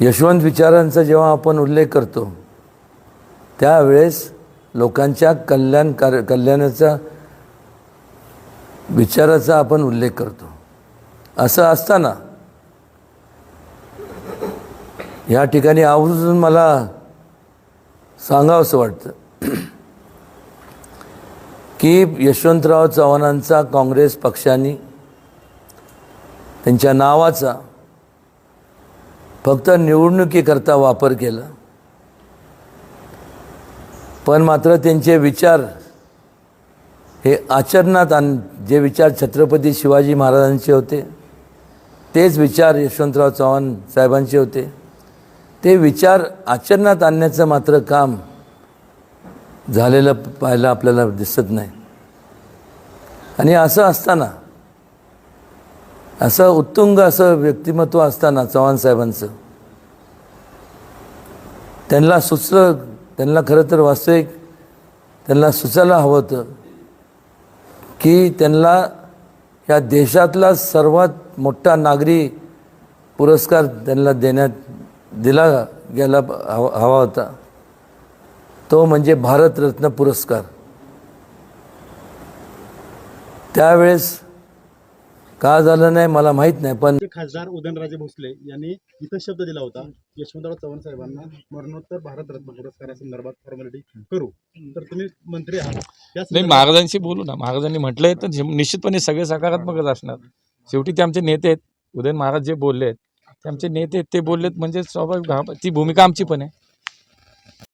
यशवंत विचारांचा जेव्हा आपण उल्लेख करतो त्यावेळेस लोकांच्या कल्याण कार्य कल्याणाचा विचाराचा आपण उल्लेख करतो. असं असताना या ठिकाणी आवर्जून मला सांगावंसं वाटतं की यशवंतराव चव्हाणांचा काँग्रेस पक्षाने त्यांच्या नावाचा फक्त निवडणुकीकरता वापर केला. पण मात्र त्यांचे विचार हे आचरणात आण जे विचार छत्रपती शिवाजी महाराजांचे होते तेच विचार यशवंतराव चव्हाण साहेबांचे होते. ते विचार आचरणात आणण्याचं मात्र काम झालेलं पाहायला आपल्याला दिसत नाही. आणि असं असताना असं उत्तुंग असं व्यक्तिमत्व असताना चव्हाण साहेबांचं. त्यांना सुचलं त्यांना खरं तर वास्तविक त्यांना सुचायला हवं होतं की त्यांना या देशातला सर्वात मोठा नागरी पुरस्कार त्यांना देण्यात दिला गेला हवा हवा होता. तो म्हणजे भारतरत्न पुरस्कार. त्यावेळेस का झालं नाही मला माहीत नाही पण खासदार उदयनराजे भोसले यांनी इथं शब्द दिला होता यशवंतराव चव्हाण साहेबांना मरणोत्तर भारतरत्न पुरस्कारासंदर्भात फॉर्मॅलिटी करू. तर तुम्ही मंत्री आहात. नाही महाराजांशी बोलू ना. महाराजांनी म्हटलंय तर निश्चितपणे सगळे सकारात्मकच असणार. शेवटी ते आमचे नेते आहेत. उदयन महाराज जे बोलले आहेत ते आमचे नेते आहेत ते बोललेत म्हणजे स्वाभाविक ती भूमिका आमची पण आहे.